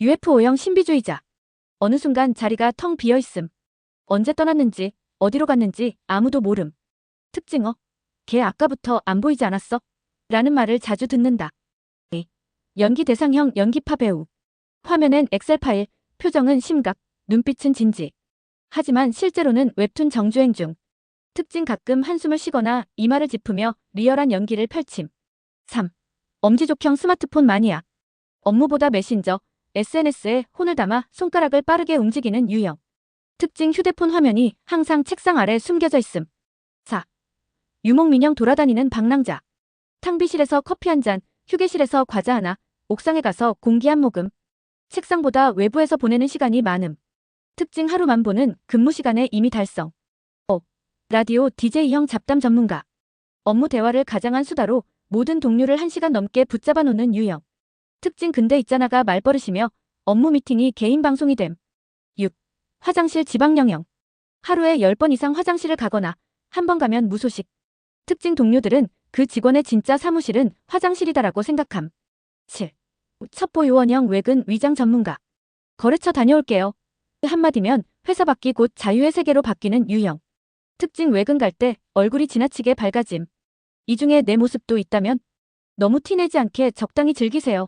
UFO형 신비주의자. 어느 순간 자리가 텅 비어있음. 언제 떠났는지, 어디로 갔는지 아무도 모름. 특징어. 걔 아까부터 안 보이지 않았어? 라는 말을 자주 듣는다. 이. 연기 대상형 연기파 배우. 화면엔 엑셀 파일, 표정은 심각, 눈빛은 진지. 하지만 실제로는 웹툰 정주행 중. 특징 가끔 한숨을 쉬거나 이마를 짚으며 리얼한 연기를 펼침. 3. 엄지족형 스마트폰 마니아. 업무보다 메신저, SNS에 혼을 담아 손가락을 빠르게 움직이는 유형. 특징 휴대폰 화면이 항상 책상 아래 숨겨져 있음. 4. 유목민영 돌아다니는 방랑자. 탕비실에서 커피 한 잔, 휴게실에서 과자 하나, 옥상에 가서 공기 한 모금. 책상보다 외부에서 보내는 시간이 많음. 특징 하루만 보는 근무 시간에 이미 달성. 5. 라디오 DJ형 잡담 전문가. 업무 대화를 가장한 수다로 모든 동료를 1시간 넘게 붙잡아 놓는 유형. 특징 근데 있잖아가 말버릇이며 업무 미팅이 개인 방송이 됨. 6. 화장실 지방영형. 하루에 10번 이상 화장실을 가거나 한 번 가면 무소식. 특징 동료들은 그 직원의 진짜 사무실은 화장실이다라고 생각함. 7. 첩보 요원형 외근 위장 전문가. 거래처 다녀올게요. 한마디면 회사 밖이 곧 자유의 세계로 바뀌는 유형. 특징 외근 갈 때 얼굴이 지나치게 밝아짐. 이 중에 내 모습도 있다면 너무 티내지 않게 적당히 즐기세요.